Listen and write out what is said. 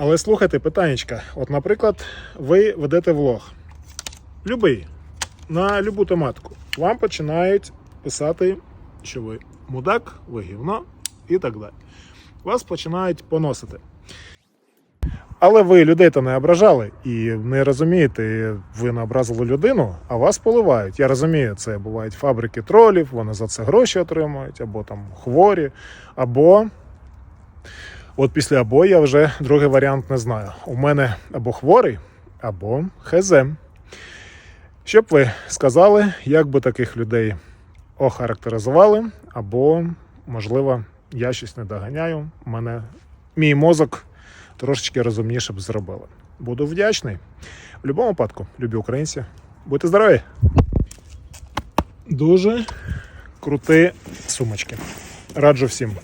Але слухайте питаннячка. От, наприклад, ви ведете влог. Любий, на любу тематику. Вам починають писати, що ви мудак, ви гівно і так далі. Вас починають поносити. Але ви людей то не ображали і не розумієте, ви не образили людину, а вас поливають. Я розумію, це бувають фабрики тролів, вони за це гроші отримують, або там хворі, або. От після або я вже другий варіант не знаю. У мене або хворий, або ХЗ. Щоб ви сказали, як би таких людей охарактеризували, або, можливо, я щось не доганяю. Мене мій мозок трошечки розумніше б зробили. Буду вдячний. В будь-якому випадку, любі українці, будьте здорові! Дуже круті сумочки. Раджу всім.